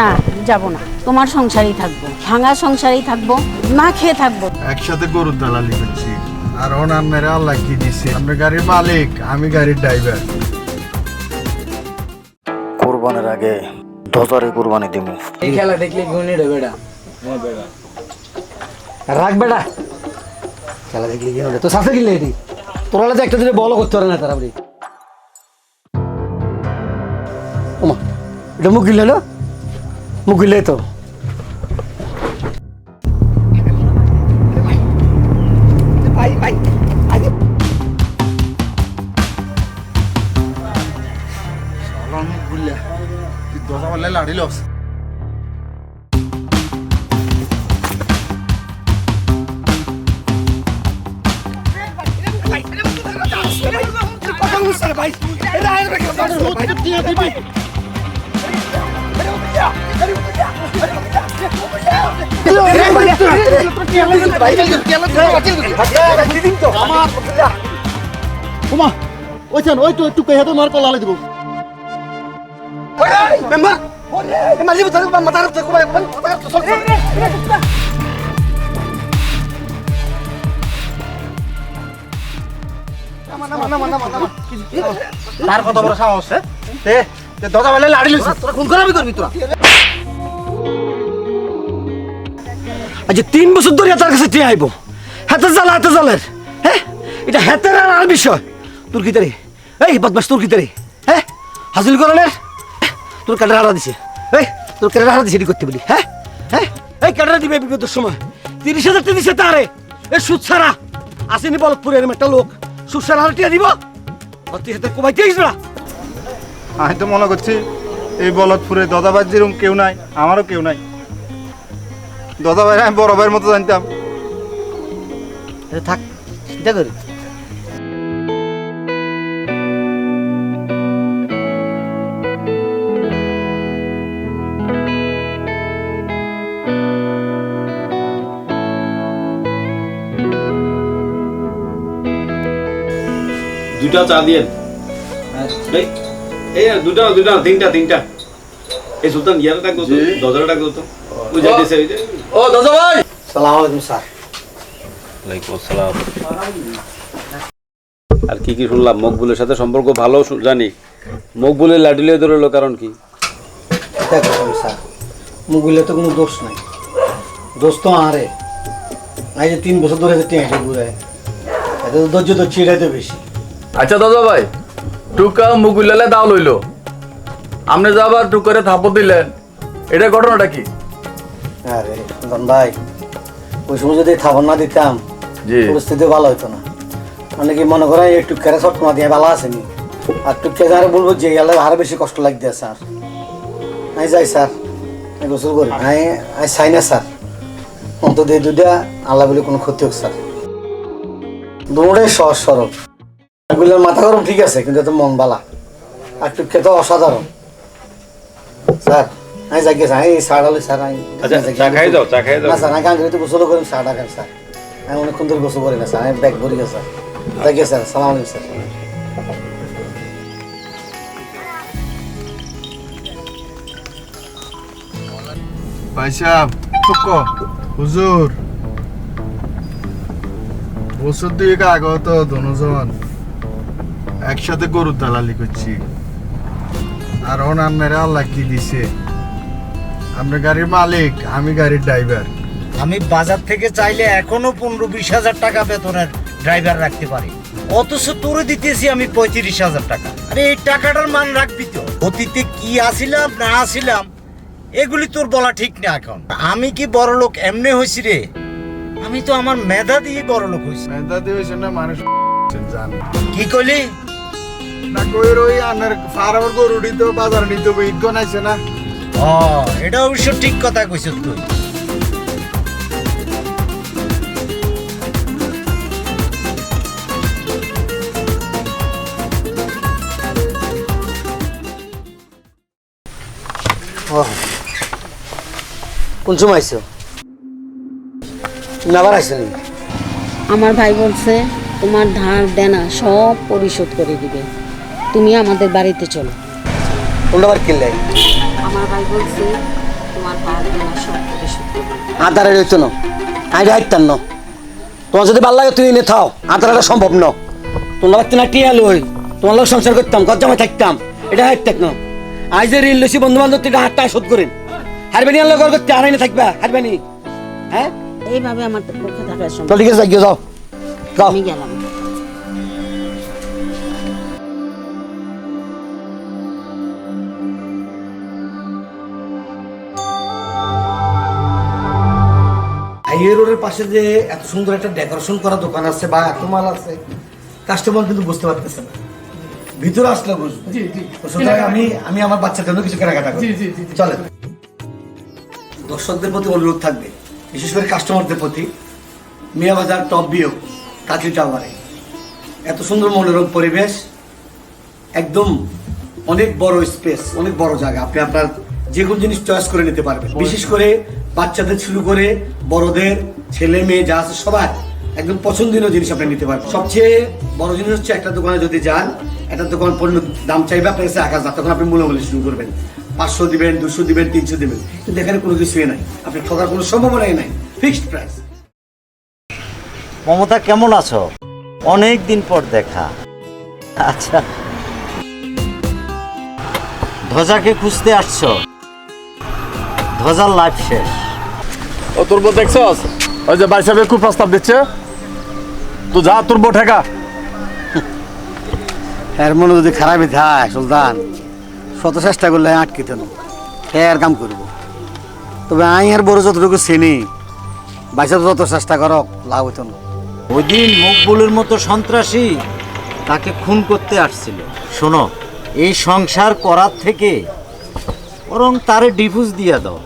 না যাব না। তোমার সংসারেই থাকব ভাঙা সংসারেই থাকব না খেয়ে থাকব। একসাথে গরুর দালালি করছি। আর অনান্যের আল্লাহ কি দিচ্ছে আমরা গাড়ির মালিক আমি গাড়ির ড্রাইভার কোরবানের আগে দশরে কোরবানি দিব এই খেলা দেখলে গুণে রে বেটা। রাখ বেটা। খেলা দেখলে কি হবে? তো সাথে কিনলে এটি? তোরা তো একটা দিনে বলও করতে পারে না তারা বলি ওমা, এটা মুখ গিলে না? মুখ গিলে তো। ওমা ওইখান ওই তো একটু পেহে তো মার কলালে দিব তার কত বড় সাহস হ্যাঁ? তে দশা বললে লাড়িল তোরা খুন করাবি করবি তোরা আজ তিন বছর ধরে তার কাছে টিয়ে আইব হাতে জ্বালা হাতে জ্বালের হ্যাঁ এটা হাতের আর আর বিষয়। তোর কি তারি এই বদমাস তোর কি তারি হ্যাঁ হাসিল করলের তোর কাটার হারা দিছে? এই তোর কাটার হারা দিছে করতে বলি। হ্যাঁ হ্যাঁ এই কাটার দিবে বিগত সময়। তিরিশ হাজার টাকা দিছে তারে এ সুদ ছাড়া আসেনি বলতপুরের একটা লোক। সুদ ছাড়া হারা টিয়া দিব। তুই হাতে কোবাইতে আইস না। আমি তো মনে করছি এই বলদপুরে দদাবাজ যেরকম কেউ নাই আমারও কেউ নাই। দদাবাই আমি বড় ভাইয়ের মতো জানতাম। থাক চিন্তা করি। দুটা চা দিয়ে এই এই দুটা দুটা তিনটা তিনটা। এই সুলতান ইয়ার ডাক দতো দজরা ডাক দতো ওই যাইতেছে ওই যে। ও দাদা ভাই। সালাম আলাইকুম স্যার। ওয়ালাইকুম আসসালাম। আর কি কি শুনলাম? মকবুলের সাথে সম্পর্ক ভালো জানি। মকবুলের লাডিলে ধরলো কারণ কি? দেখো স্যার। মুগুলে তো কোনো দোষ নাই। দোষ তো আরে আজ তিন বছর ধরে টেঁটে এত তো ধৈর্য তো চিড়াইতে বেশি। আচ্ছা দাদা ভাই টুকা মুগুলালে দাও লইলো। আপনি যে আবার টুক করে থাপড় দিলেন এটা ঘটনাটা কি? আরে ধন ভাই ওই সময় যদি খাবার না দিতাম জি। পরিস্থিতি ভালো হতো না। মানে কি মনে করেন একটু সব তোমার দিয়ে ভালো আসেনি আর টুককে যারা বলব যে গেলে আরও বেশি কষ্ট লাগবে স্যার। আমি যাই স্যার। আমি গোসল করি। আমি আমি চাই না স্যার। অন্তত এই দুটা আল্লাহ বলে কোনো ক্ষতি হোক স্যার। দুটাই সহজ সরল। এগুলোর মাথা গরম ঠিক আছে কিন্তু এত মন বালা। আর টুককে তো অসাধারণ। স্যার। আমি যাই গেছি আমি সাড়া স্যার আমি আচ্ছা চা খাই দাও চা খাই দাও না স্যার আমি গান তো গোসল সাড়া খান স্যার। আমি অনেকক্ষণ ধরে গোসল করি না স্যার আমি ব্যাগ ভরি স্যার। যাই স্যার সালাম আলাইকুম স্যার। ভাই সাহেব টুক হুজুর। বছর দুয়েক আগে তো দুজন। একসাথে গরুর দালালি করছি। আর অনান্যের আল্লাহ কি দিছে? আমরা গাড়ির মালিক আমি গাড়ির ড্রাইভার আমি বাজার থেকে চাইলে এখনও পনেরো বিশ হাজার টাকা বেতনের ড্রাইভার রাখতে পারি। অথচ তোরে দিতেছি আমি পঁয়ত্রিশ হাজার টাকা। আরে এই টাকাটার মান রাখবি তো। অতীতে কি আসিলাম না আসিলাম এগুলি তোর বলা ঠিক না এখন। আমি কি বড় লোক এমনি হয়েছি রে? আমি তো আমার মেধা দিয়ে বড় লোক হয়েছি মেধা দিয়েছে না মানুষ জানে। কি কইলি? না কই রই আনার ফার্মার গরু দিতে বাজার নিতে বিজ্ঞ নাইছে না। ও এটা অবশ্য ঠিক কথা কইছিস তুই কোন সময় আইসো তুমি আবার আইসো নি আমার ভাই বলছে তোমার ধার দেনা সব পরিশোধ করে দিবে। তুমি আমাদের বাড়িতে চলো। তোমরা আবার কিনলে আমার ভাই বলছে তোমার ধার দেনা সব পরিশোধ রইতো না হাইতাম না। তোমার যদি ভালো লাগে তুই এনে থাও আধারটা সম্ভব ন। তোমরা বাচ্চা না টিয়া লই তোমার লোক সংসার করতাম ঘর থাকতাম এটা হাইতাক না। আজ যে ঋণ লইছি বন্ধু বান্ধব তুই হাতটা শোধ করেন। হারবেনি আনলে ঘর করতে হারাইনি থাকবা হারবেনি। হ্যাঁ? এইভাবে আমার পক্ষে থাকার তো সম্ভব ঠিক আছে যাও যাও। আমি গেলাম। হাইওয়ে রোডের পাশে যে এত সুন্দর একটা ডেকোরেশন করা দোকান আছে বা এত মাল আছে কাস্টমার কিন্তু বুঝতে পারতেছে না। ভিতরে আসলে বুঝবে। সুতরাং আমি আমি আমার বাচ্চার জন্য কিছু কেনাকাটা করি। চলেন। দর্শকদের প্রতি অনুরোধ থাকবে বিশেষ করে কাস্টমারদের প্রতি। মিয়া বাজার টপ বিও কাঁচি টাওয়ারে এত সুন্দর মনোরম পরিবেশ একদম অনেক বড় স্পেস অনেক বড় জায়গা। আপনি আপনার যে কোনো জিনিস চয়েস করে নিতে পারবেন। বিশেষ করে বাচ্চাদের শুরু করে বড়দের, ছেলে মেয়ে যা আছে সবার একদম পছন্দনীয় জিনিস আপনি নিতে পারবেন। সবচেয়ে বড় জিনিস হচ্ছে একটা দোকানে যদি যান, একটা দোকান পণ্য দাম চাইবে, আপনার কাছে হাজার, তখন আপনি মূল্যমূল্য শুরু করবেন। পাঁচশো দিবেন, দুশো দিবেন, তিনশো দিবেন। কিন্তু এখানে কোনো কিছুই নাই। আপনি ঠকার কোনো সম্ভাবনাই নাই। ফিক্সড প্রাইস মমতা, কেমন আছো? অনেক দিন পর দেখা। আচ্ছা। ধ্বজাকে খুঁজতে আসছো। ধ্বজার লাইফ শেষ। ও তোর বউ দেখছস? ওই যে বাড়ি খুব প্রস্তাব দিচ্ছে। তুই যা তোর বউ ঠেকা। এর মনে যদি খারাপই থাকে সুলতান শত চেষ্টা করলে আটকে দেন এর কাম করব। তবে আই আর বড় যতটুকু চিনি বাইসা যত চেষ্টা করক লাভ হইতো না। ওই দিন মকবুলের মতো সন্ত্রাসী তাকে খুন করতে আসছিল। শোনো এই সংসার করার থেকে বরং তারে ডিভোর্স দিয়ে দাও।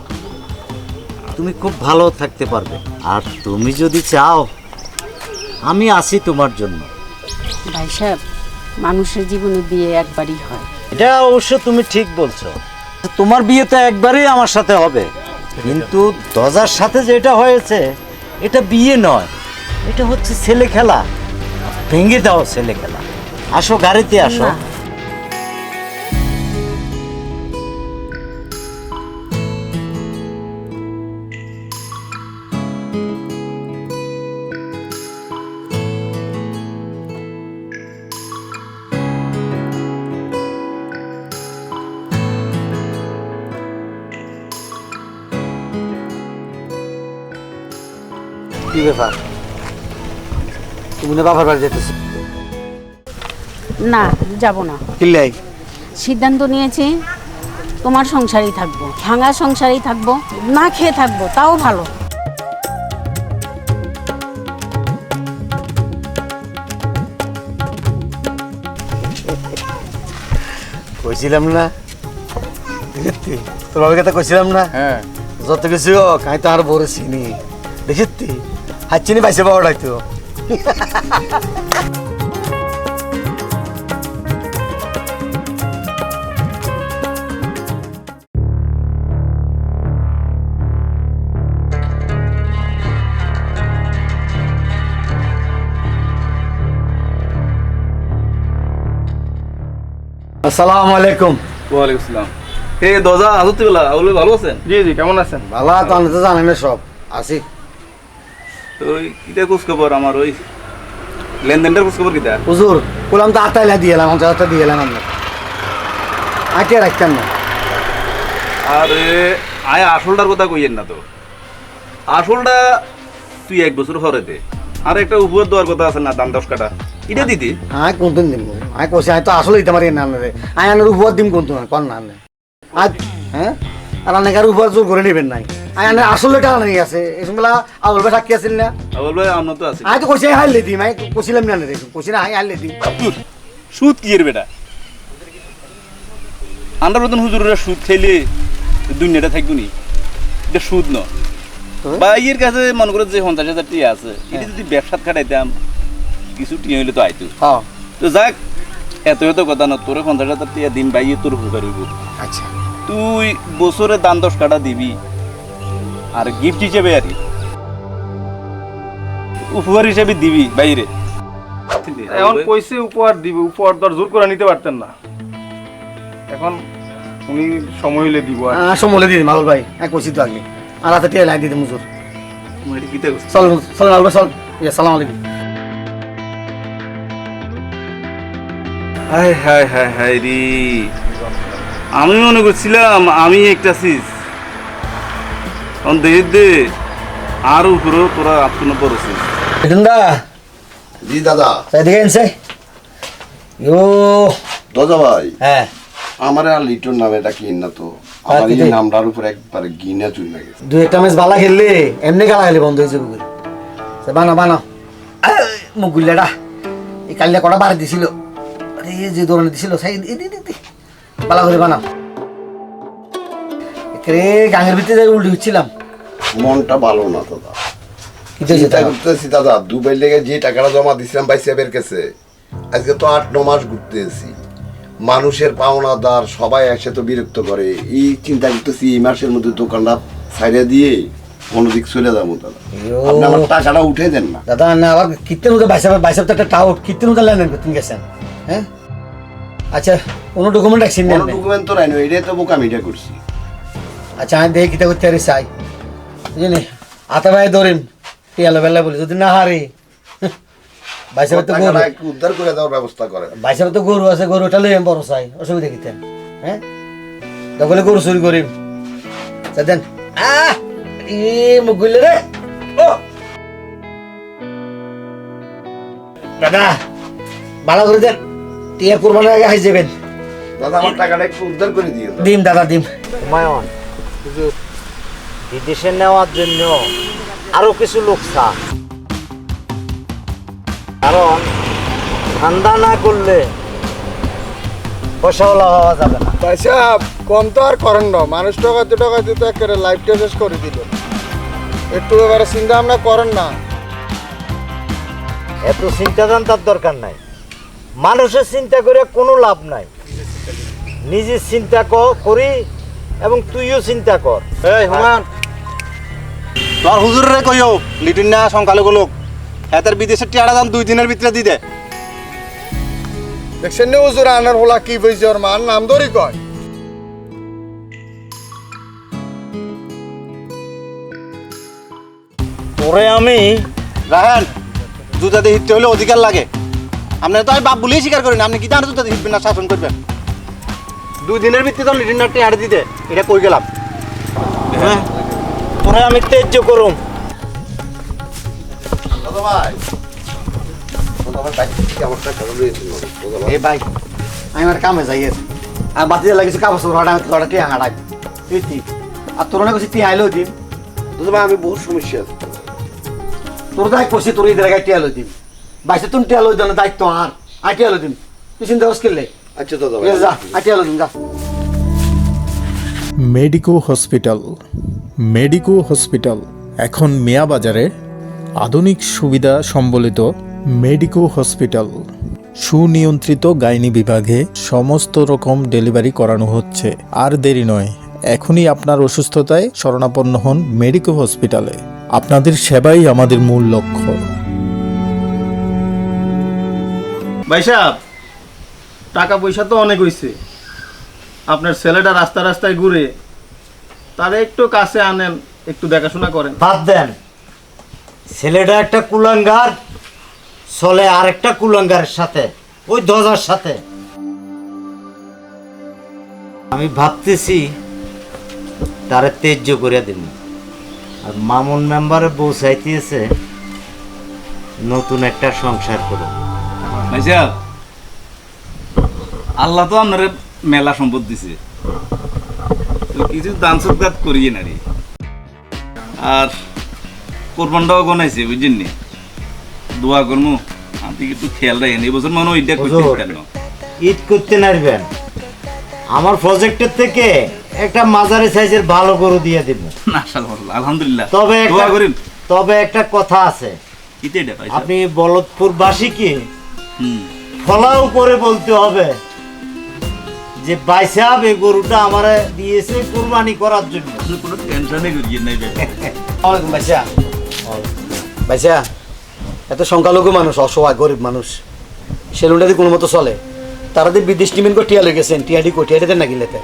তুমি খুব ভালো থাকতে পারবে। আর তুমি যদি চাও আমি আছি তোমার জন্য। ভাই সাহেব মানুষের জীবনে বিয়ে একবারই হয়। এটা অবশ্য তুমি ঠিক বলছো। তোমার বিয়ে তো একবারই আমার সাথে হবে। কিন্তু দজার সাথে যেটা হয়েছে এটা বিয়ে নয়। এটা হচ্ছে ছেলে খেলা ভেঙে দাও ছেলে খেলা আসো গাড়িতে আসো। ব্যাপার। তুমি না বাবার বাড়ি যেতেছো? না যাব না। কিল্লাই। সিদ্ধান্ত নিয়েছি তোমার সংসারেই থাকব ভাঙা সংসারেই থাকব না খেয়ে থাকব তাও ভালো। কইছিলাম না? তোমার কথা কইছিলাম না? হ্যাঁ। যত কিছু হোক আমি তো আর বড় চিনি। দেখিতি? হাত চিনি পাইছে তো আসসালামু আলাইকুম। ওয়ালাইকুম আসসালাম হে দজা আজতে বেলা আউলে ভালো আছেন? জি জি কেমন আছেন? ভালো তো আমি তো জানি না সব। আছি। ওই কিটা খোঁজ খবর আমার ওই লেনদেনটার খোঁজ খবর কিটা হুজুর বললাম তো আতাইলা দিয়ে এলাম পঞ্চাশ হাজার দিয়ে এলাম আমরা। আঁকে রাখতেন না। আরে আয় আসলটার কথা কইয়েন না তো। আসলটা তুই এক বছর হরে দে। আর একটা উপহার দেওয়ার কথা আছে না দশ কাটা এটা দিদি আয় কোনদিন দিম আয় কইছি আয় তো আসলে দিতে পারি না রে। আয় আনার উপহার দিম কোন না হ্যাঁ? আর অনেকের উপহার জোর করে নেবেন নাই। আয় আসলে টাকা নিয়ে আছে। এই সময় ভাই সাক্ষী আছিল না? বলবে আমরা তো আছি। আয় তো কইছি হাইলে দিম আয় কইছিলাম না রে কইছি না আয় হাইলে সুদ কি এর বেটা? আমরা মতন হুজুরেরা সুদ খাইলে দুনিয়াটা থাকব নি। এটা সুদ ন। বা ইয়ের কাছে মনে করে যে পঞ্চাশ হাজার টিয়া আছে এটা যদি ব্যবসাত খাটাইতাম কিছু টিয়া হইলে তো আইতো। হ্যাঁ। তো যাক এত এত কথা না তোরে পঞ্চাশ হাজার টিয়া দিন বাইয়ে তোর উপকার হইব। আচ্ছা। তুই বছরে দাম দশ কাটা দিবি। আর গিফট হিসেবে আর কি। উপহার হিসেবে দিবি বাইরে। এখন কইছে উপহার দিবে উপহার তো জোর করে নিতে পারতেন না। এখন উনি সময় হইলে দিব সমলে দিয়ে দিন মালুল ভাই। হ্যাঁ কইছি তো আগে। আর হাতে টিয়া লাইন দিতে মুজুর তুমি এটা কিতা করছ? চল চল মালুল ভাই চল। ইয়া সালাম আলাইকুম। হায় হায় হায় হায় রে। আমি মনে করছিলাম আমি একটা সিস দেখে দে আর উপরেও তোরা আত্মন পড়ছিস। দা জি দাদা। এদিকে এনছে। দাদা ভাই। হ্যাঁ। আমার আর লিটন নামে এটা কিন না তো। আমার এই নামটার উপর একবার গিনা চুরি না দু একটা ম্যাচ বালা খেললে এমনি খেলা খেলে বন্ধ যাবে বলে। সে বানা বানা। মুখ গুল্লাটা এই কালিয়া কটা বাড়ি দিছিল? আরে এই যে দৌড়ানো দিছিল সাই দি দি দি বালা করে বানাও। রে গাঙের ভিতরে যাই উল্টি হচ্ছিলাম মনটা ভালো না দাদা তো চিন্তা করতেছি দাদা দুবাই লেগে যে টাকাটা জমা দিছিলাম ভাই সাহেবের কাছে আজকে তো আট ন মাস ঘুরতে এসেছি। মানুষের পাওনাদার সবাই একসাথে বিরক্ত করে। এই চিন্তা করতেছি এই মাসের মধ্যে দোকানটা ছাইড়ে দিয়ে অন্যদিক চলে যাব দাদা। আপনি আমার টাকাটা উঠে দেন না। দাদা না আবার কীর্তন উঠে বাইসাব বাইসাব তো একটা টাউট কীর্তন উঠে লেনদেন করতে গেছেন হ্যাঁ? আচ্ছা কোনো ডকুমেন্ট রাখছেন না ডকুমেন্ট তো রাইনো এটাই তো বোকামিটা করছি। আচ্ছা আমি দেখি কিতা করতে চাই। বুঝলি আতা ভাই ধরিম টিয়ালো বেলা বলি যদি না হারি বাইসাব তো গরু। উদ্ধার করে দেওয়ার ব্যবস্থা করেন। বাইসাব তো গরু আছে গরুটা বড় চাই অসুবিধা কিতেন হ্যাঁ? তখন গরু চুরি করিম। দেন আহ ই মুখ রে। ও। দাদা ভালো করে দেন টিয়া কোরবানের আগে হাই যাবেন দাদা আমার টাকাটা একটু উদ্ধার করে দিও দিম দাদা দিম। হুমায়ুন বিদেশে নেওয়ার জন্য আরও কিছু লোক চান কারণ ধান্দা না করলে পয়সাওয়ালা হওয়া যাবে না। সাহেব কম তো আর করেন না। মানুষ টাকাতে টাকাতে তো একেবারে লাইফটা শেষ করে দিল। একটু এবারে চিন্তা ভাবনা করেন না। এত চিন্তা তার দরকার নাই। মানুষের চিন্তা করে কোনো লাভ নাই। নিজে চিন্তা ক- করি এবং তুইও চিন্তা কর। এই হুমান তোর হুজুরে কইও লিটন না সংখ্যালঘু লোক এতের বিদেশের টিয়ারা দাম দুই দিনের ভিতরে দি দে। দেখছেন নি হুজুর আনার হোলা কি বইছে ওর মার? নাম ধরি কয়। তোরে আমি রাহেন জুতাতে হিটতে হলে অধিকার লাগে। আপনার তো আমি বাপ বলেই স্বীকার করেন আপনি কি জানেন জুতাতে হিটবেন না শাসন করবেন? দুই দিনের ভিত্তিতে তো লিটন না টিয়ারা দিতে এটা কই গেলাম? হ্যাঁ? তোরে আমি তেজ্য করুম। এ ভাই আমি আমার কামে যাই আর আর বাতি লাগিছে কাপড় চোপড় হাঁটা তোরা টিয়া হাঁটাই এইটি আর তোর না কইছি টিয়া আইলেও দিন ভাই আমি বহুত সমস্যা আছে। তোর দায় কইছি তোর এই জায়গায় টিয়া লই দিন বাইসে তুমি টিয়া লই দেন দায়িত্ব আর। আই টিয়া দিন তুই চিন্তা করছিস আচ্ছা দাদা যা আই টিয়া যা। মেডিকো হসপিটাল মেডিকো হসপিটাল এখন মিয়া বাজারে আধুনিক সুবিধা সম্বলিত মেডিকো হসপিটাল। সুনিয়ন্ত্রিত গাইনি বিভাগে সমস্ত রকম ডেলিভারি করানো হচ্ছে। আর দেরি নয় এখনই আপনার অসুস্থতায় শরণাপন্ন হন মেডিকো হসপিটালে। আপনাদের সেবাই আমাদের মূল লক্ষ্য। ভাই সাহেব টাকা পয়সা তো অনেক হয়েছে আপনার ছেলেটা রাস্তা রাস্তায় ঘুরে তারে একটু কাছে আনেন একটু দেখাশোনা করেন। বাদ দেন। ছেলেটা একটা কুলাঙ্গার চলে আরেকটা কুলাঙ্গারের সাথে ওই দজার সাথে। আমি ভাবতেছি তারে তেজ্য করে দিন আর মামুন মেম্বারে বউ চাইতেছে নতুন একটা সংসার করো ভাইসা আল্লাহ তো আপনার মেলা সম্পদ দিছে। তো কিছু দান সৎকার করিয়ে নারি আর কোরবানটাও গনাইছে বুঝছেন নি? দোয়া করমু আপনি একটু খেয়াল রাখেন এই বছর মনে হয় ওইটা করতে পারেন ঈদ করতে নারবেন আমার প্রজেক্টের থেকে একটা মাঝারি সাইজের ভালো গরু দিয়ে দিব। আলহামদুলিল্লাহ। তবে একটা দোয়া করেন। তবে একটা কথা আছে। আপনি বলদপুরবাসীকে হুম। ফলাও করে বলতে হবে। যে বাইসাব এই গরুটা আমার দিয়েছে কুরবানি করার জন্য। কোনো টেনশনে করিয়ে নাই ভাই। ওয়ালাইকুম বাইসা। বাইসা এত সংখ্যালঘু মানুষ অসহায় গরিব মানুষ। সেলুনটা দিয়ে কোনো মতো চলে। তারা দিয়ে বিদেশ নিমেন করে টিয়া লেগেছেন টিয়াডি কো টিয়াডিতে না গিলেতে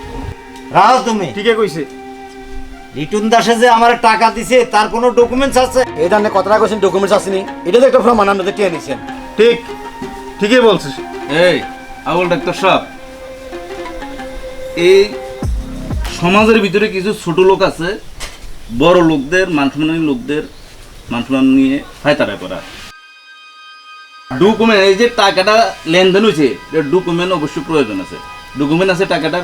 রাও তুমি? ঠিকই কইছে। রিটুন দাসে যে আমার টাকা দিছে তার কোনো ডকুমেন্টস আছে? এই ধরনের কত টাকা কইছেন ডকুমেন্টস আসেনি। এটা তো একটা প্রমাণ আপনাদের টিয়া নিছেন ঠিক ঠিকই বলছিস। এই আবুল ডাক্তার সাহেব। এই সমাজের ভিতরে কিছু ছোট লোক আছে বড় লোকদের মানসম্মানী লোকদের মানসম্মান নিয়ে ফায়তারা করা ডকুমেন্ট এই যে টাকাটা লেনদেন হয়েছে ডকুমেন্ট অবশ্যই প্রয়োজন আছে ডকুমেন্ট আছে টাকাটা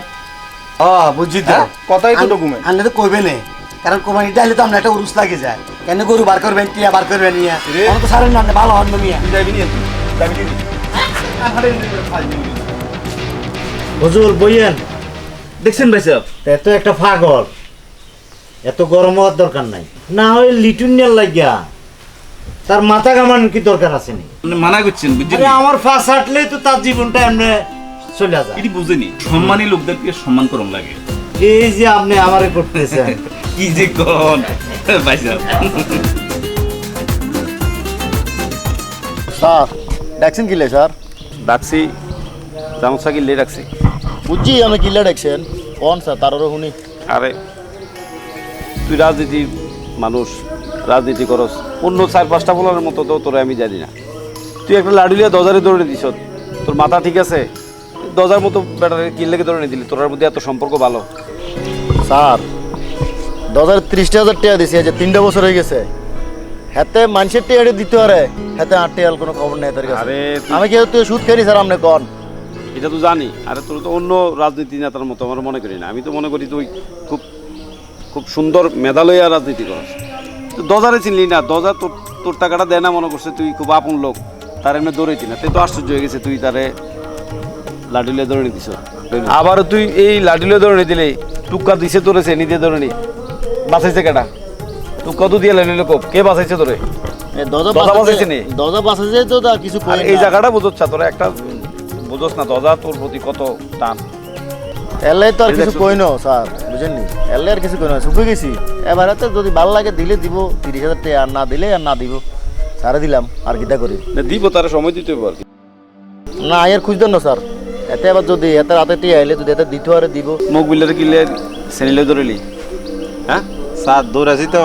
বুঝছি হ্যাঁ, কথাই তো। আনলে তো কইবে নে কারণ কোরবানিটা হলে তো আমরা একটা উরুস লাগে যায় কেন গরু বার করবেন টিয়া বার করবেন ইয়া আমার তো সারেন না ভালো হন মিয়া হুজুর বইয়েন দেখছেন ভাই সাহেব? এত একটা পাগল। এত গরম হওয়ার দরকার নাই। না হয় লিটুনিয়ার লাগিয়া তার মাথা কামানোর কি দরকার আছে নি? আপনি মানা করছেন বুঝছেন আরে আমার ফাঁস হাঁটলেই তো তার জীবনটা এমনি চলে যায়। এটি বুঝেনি। সম্মানী লোকদেরকে সম্মান করম লাগে। এই যে আপনি আমারে করতেছেন। কি যে কোন ভাই সাহেব। স্যার দেখছেন কিলে স্যার? ডাকছি জামসা কিনলে রাখছি। বুঝছি আমি কিলে দেখছেন। কোন স্যার তারও শুনি। আরে তুই রাজনীতি মানুষ রাজনীতি করস। অন্য চার পাঁচটা বলার মতো তো তোরে আমি জানি না। তুই একটা লাডুলিয়া দজারে দৌড়ে দিস তোর মাথা ঠিক আছে? দজার মতো ব্যাটারে কিনলেকে দৌড়ে দিলি। তোর মধ্যে এত সম্পর্ক ভালো। স্যার দশ হাজার ত্রিশটা হাজার টাকা দিছি আজ তিনটা বছর হয়ে গেছে। হাতে মানুষের টিয়াড়ি দিতে পারে হাতে আট টিয়ার কোনো খবর নেই তার কাছে। আমি কেউ তুই সুদ খেলি স্যার? আপনি কন? এটা তো জানি। আর তোর তো অন্য রাজনীতি নেতার মতো আমার মনে করি না। আমি তো মনে করি তুই খুব খুব সুন্দর মেধালয়া রাজনীতি করস। তো দজারে চিনলি না? দজা তোর তোর টাকাটা দেয় না মনে করছে তুই খুব আপন লোক। তার এমনি দৌড়েছি না। তুই তো আশ্চর্য হয়ে গেছে তুই তারে লাডিলে দৌড়ে দিছ আবার তুই এই লাডিলে দৌড়ে দিলে টুকা দিছে তোরেছে দিয়ে দৌড়ে নি। বাঁচাইছে কেটা তুই কত দিয়ে লাডিলে কোপ কে বাঁচাইছে তোরে? দজা দজা বাঁচাইছে নি? দজা বাঁচাইছে তো কিছু এই জায়গাটা বুঝোচ্ছ তোরা একটা বুঝোস না দজা তোর প্রতি কত টান। এলে তো আর কিছু? কই না স্যার বুঝেন নি এলে আর কিছু কই না শুকে গেছি। এবারে তো যদি ভালো লাগে দিলে দিব তিরিশ হাজার টাকা আর না দিলে আর না দিব। সারে দিলাম আর কিটা করি? না, দিব তারা সময় দিতে কি। না আর খুঁজতেন না স্যার। এতে আবার যদি এতে রাতে টিয়া আইলে যদি এতে দিতে আরে দিব। মুখ বিলের কিলে শ্রেণীলে ধরেলি। হ্যাঁ? স্যার দৌড়াছি তো।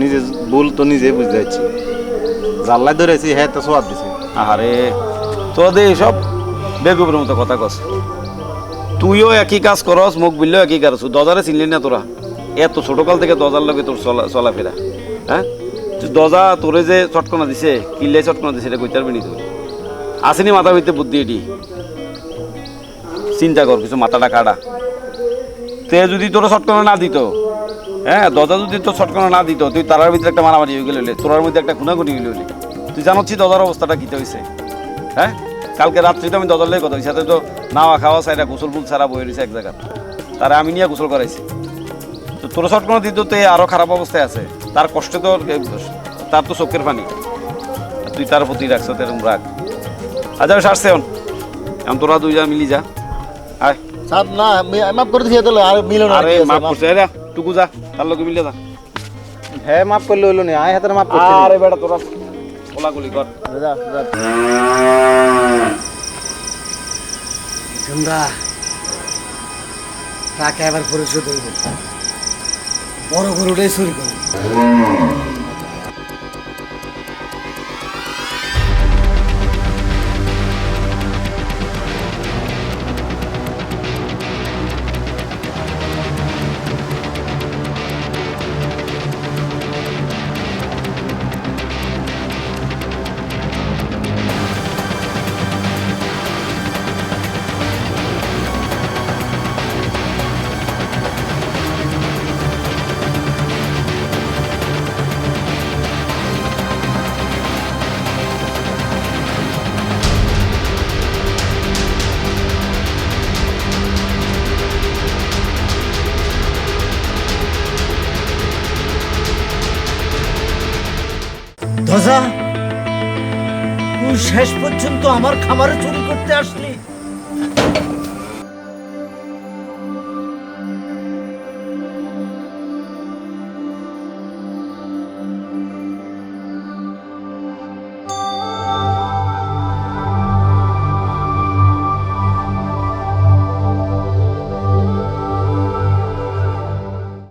নিজে ভুল তো নিজে বুঝতে পারছি। জাল্লায় দৌড়াছি হ্যাঁ তো সোয়াদ দিছে। আরে তোদের এইসব বেগুবের মতো কথা কস। তুইও একই কাজ করস মুখ বিললেও একই কাজ দজারে চিনলি না তোরা? এত ছোটকাল থেকে দজার লগে তোর চলা চলাফেরা। হ্যাঁ? দজা তোরে যে চটকনা দিছে কিল্লে চটকনা দিছে, এটা কইতে পারবি নি তুই? আসেনি মাথা ভিতরে বুদ্ধি এটি? চিন্তা কর, কিছু মাথাটা কাটা। তে যদি তোরা চটকনা না দিত হ্যাঁ? দজা যদি তোর চটকনা না দিত, তুই তারার ভিতরে একটা মারামারি হয়ে গেলে তোরার মধ্যে একটা খুনাখুনি হইলে তুই জানাচ্ছি দজার অবস্থাটা কী হয়েছে হ্যাঁ? কালকে রাত্রি তো আমি লেগে কথা সাথে তো নাওয়া খাওয়া সাইডা গোসল ফুল ছাড়া বয়ে রয়েছে এক জায়গা তারা আমি নিয়ে গোসল করাইছি। তো তোর চটকনা দিত তো আরও খারাপ অবস্থায় আছে। তার কষ্টে তো তার তো চোখের পানি। তুই তার প্রতি রাখছ এরকম রাখ আচ্ছা সারছে এখন। এখন তোরা মিলি যা। আয়। স্যার না আমি মাফ করে দিছি তাহলে আর মিলন আরে মাফ করছে রে টুকু যা তার লোকে মিলে যা। হ্যাঁ মাফ করলে হইল না আয় হাতের মাফ আরে বেটা তোরা কোলাগুলি কর। টাকা এবার পরিশোধ হইব বড় গরুটাই চুরি করবে। শেষ পর্যন্ত আমার খামারে চুরি করতে আসলি?